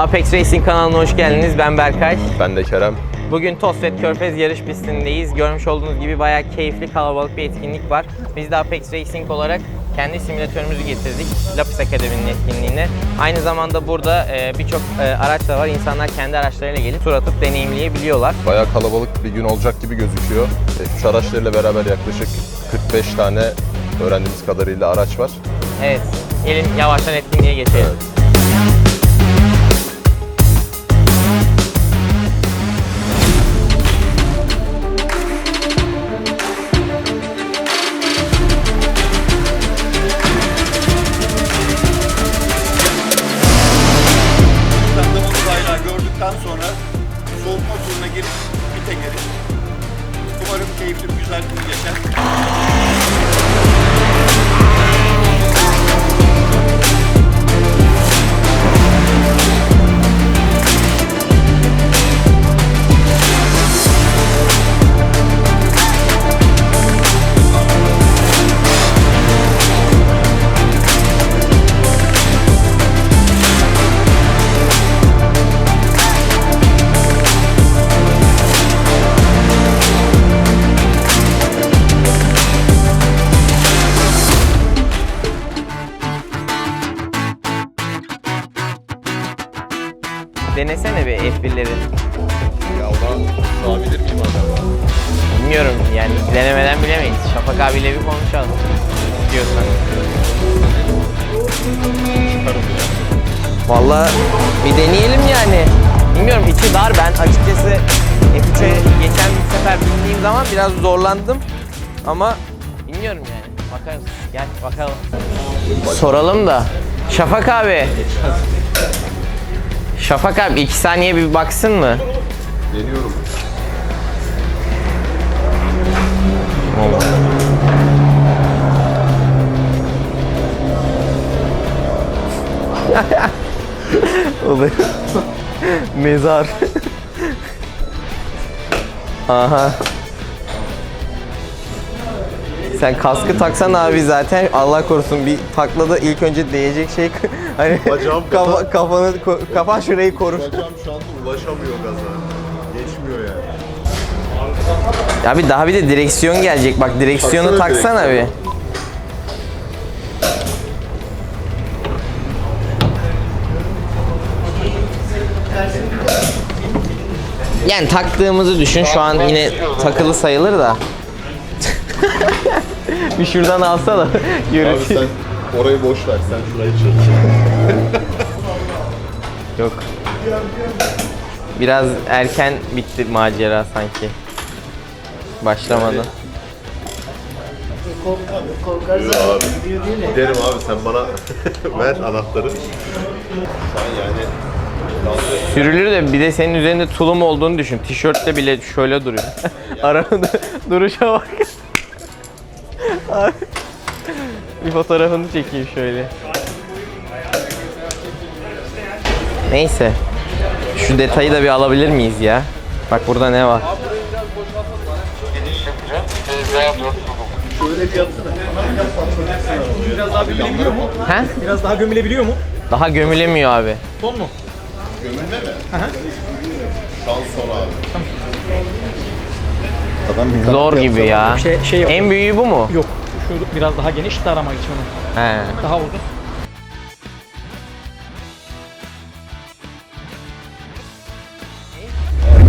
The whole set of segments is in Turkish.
Apex Racing kanalına hoş geldiniz. Ben Berkay. Ben de Kerem. Bugün Tosvet Körfez yarış pistindeyiz. Görmüş olduğunuz gibi bayağı keyifli, kalabalık bir etkinlik var. Biz de Apex Racing olarak kendi simülatörümüzü getirdik Lapis Akademi'nin etkinliğine. Aynı zamanda burada e, birçok e, araç da var. İnsanlar kendi araçlarıyla gelip tur atıp deneyimleyebiliyorlar. Bayağı kalabalık bir gün olacak gibi gözüküyor. F3 araçlarıyla beraber yaklaşık 45 tane öğrendiğimiz kadarıyla araç var. Evet, gelin yavaştan etkinliğe geçelim. Evet. Denesene bir F1'leri. Ya ona sığabilir miyim acaba? Bilmiyorum yani denemeden bilemeyiz. Şafak abiyle bir konuşalım. Diyorsan. Vallahi bir deneyelim yani. Bilmiyorum içi dar ben açıkçası F3'e geçen bir sefer bindiğim zaman biraz zorlandım. Ama bilmiyorum yani. Bakarız. Gel bakalım. Soralım da. Şafak abi. Şafak abi iki saniye bir baksın mı? Deniyorum. Oluyor. Mezar. Aha. Sen kaskı taksan abi zaten Allah korusun bir taklada ilk önce değecek şey hani Bacağım kafa, kafanı ko- kafan şurayı korur. Bacağım şu anda ulaşamıyor gaza. Geçmiyor yani. Abi daha bir de direksiyon gelecek bak direksiyonu Taksana taksana bir. direksiyonu. Yani taktığımızı düşün şu an yine takılı sayılır da. bir şuradan alsa da Abi sen orayı boş ver. Sen şurayı çek. Yok. Biraz erken bitti macera sanki. Başlamadı. Yok abi. Giderim abi sen bana ver anahtarı. An yani Sürülür de bir de senin üzerinde tulum olduğunu düşün. Tişörtte bile şöyle duruyor. Arada duruşa bak. Abi, bir fotoğrafını çekeyim şöyle. Neyse. Şu detayı da bir alabilir miyiz ya? Bak burada ne var? He? Biraz daha gömülebiliyor mu? Daha gömülemiyor abi. Son mu? gömülme mi? Şu an son abi. Zor gibi ya. Şey, şey En büyüğü bu mu? Yok. Şu biraz daha geniş darama için onu. He. Daha uzun.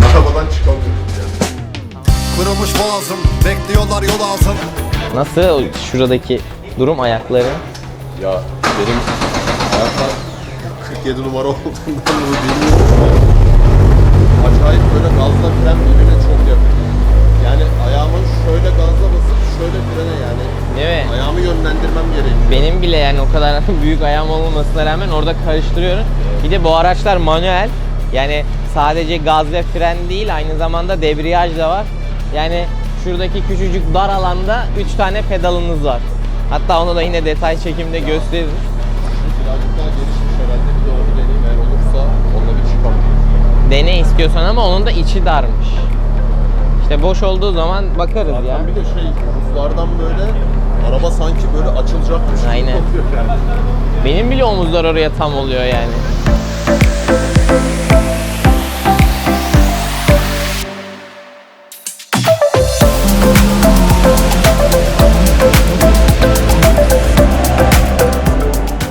Arabadan çıkamıyoruz yani. Kırılmış boğazım Bekliyorlar yol ağzım Nasıl şuradaki durum ayakları? Ya benim ayaklar 47 numara olduğundan dolayı bilmiyorum. Acayip böyle gazla fren birbirine çok yakın. Yani ayağımın bile yani o kadar büyük ayağım olmamasına rağmen orada karıştırıyorum. Bir de bu araçlar manuel. Yani sadece gaz ve fren değil aynı zamanda debriyaj da var. Yani şuradaki küçücük dar alanda 3 tane pedalınız var. Hatta onu da yine detay çekimde gösteririz. Birazcık daha gelişmiş herhalde bir de onu deneyim eğer olursa onunla bir çıkalım. Dene istiyorsan ama onun da içi darmış. İşte boş olduğu zaman bakarız ya. Zaten bir de şey omuzlardan böyle araba sanki böyle açılacakmış gibi Aynen. oluyor yani. Benim bile omuzlar oraya tam oluyor yani.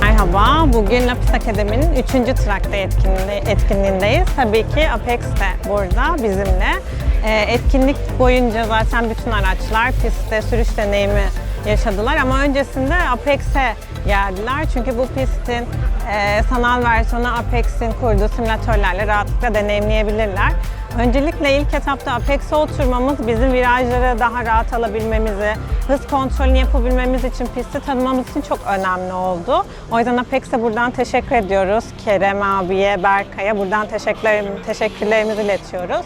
Merhaba, bugün Lapis Akademi'nin 3. Trak'ta etkinliği, etkinliğindeyiz. Tabii ki Apex de burada bizimle. Ee, etkinlik boyunca zaten bütün araçlar pistte sürüş deneyimi yaşadılar ama öncesinde Apex'e geldiler. Çünkü bu pistin e, sanal versiyonu Apex'in kurduğu simülatörlerle rahatlıkla deneyimleyebilirler. Öncelikle ilk etapta Apex'e oturmamız bizim virajları daha rahat alabilmemizi, hız kontrolünü yapabilmemiz için, pisti tanımamız için çok önemli oldu. O yüzden Apex'e buradan teşekkür ediyoruz. Kerem abiye, Berkay'a buradan teşekkürlerimizi, iletiyoruz.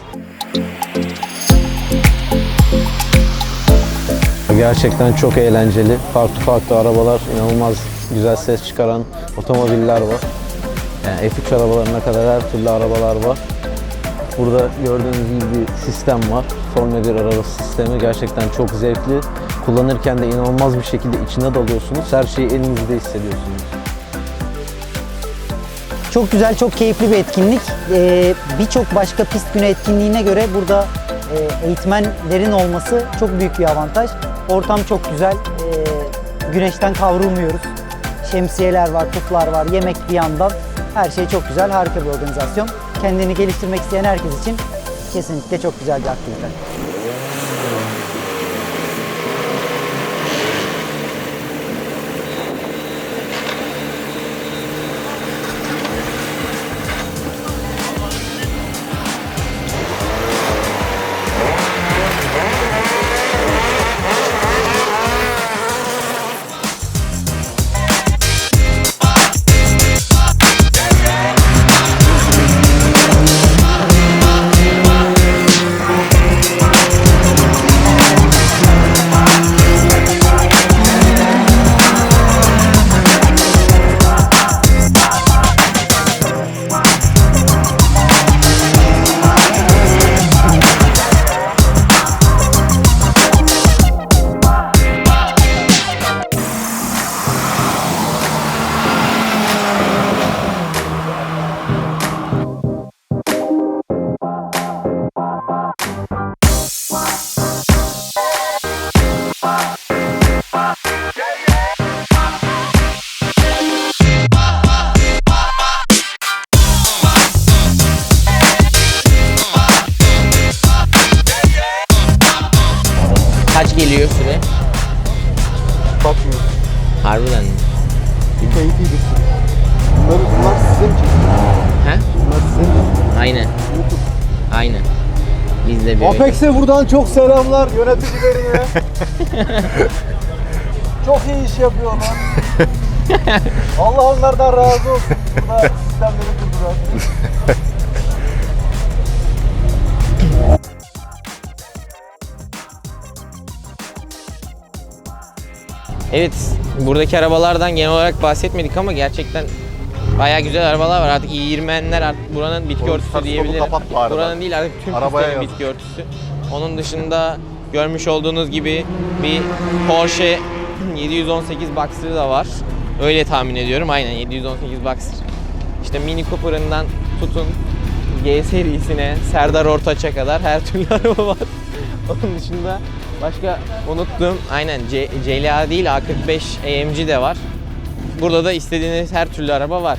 Gerçekten çok eğlenceli. Farklı farklı arabalar, inanılmaz güzel ses çıkaran otomobiller var. Yani F3 arabalarına kadar her türlü arabalar var. Burada gördüğünüz gibi bir sistem var. Formula 1 araba sistemi gerçekten çok zevkli. Kullanırken de inanılmaz bir şekilde içine dalıyorsunuz. Her şeyi elinizde hissediyorsunuz. Çok güzel, çok keyifli bir etkinlik. Ee, Birçok başka pist günü etkinliğine göre burada e, eğitmenlerin olması çok büyük bir avantaj. Ortam çok güzel. Ee, güneşten kavrulmuyoruz. Şemsiyeler var, puflar var, yemek bir yandan. Her şey çok güzel, harika bir organizasyon. Kendini geliştirmek isteyen herkes için kesinlikle çok güzel bir aktivite. Kaç geliyor süre? Bakmıyor. Harbiden mi? Keyifliydi. Bunları, bunlar size mi? He? Bunlar size mi? Aynen. Aynen. Biz de bir Apex'e buradan çok selamlar yöneticilerine. çok iyi iş yapıyorlar. Allah onlardan razı olsun. Burada sistemleri kurdular. Evet, buradaki arabalardan genel olarak bahsetmedik ama gerçekten bayağı güzel arabalar var. Artık i20'ler artık buranın bitki Oğlum, örtüsü diyebilirim. Buranın değil artık tüm Arabaya bitki örtüsü. Onun dışında görmüş olduğunuz gibi bir Porsche 718 Boxster da var. Öyle tahmin ediyorum. Aynen 718 Boxster. İşte Mini Cooper'ından tutun G serisine, Serdar Ortaç'a kadar her türlü araba var. Onun dışında başka unuttum. Aynen C- CLA değil A45 AMG de var. Burada da istediğiniz her türlü araba var.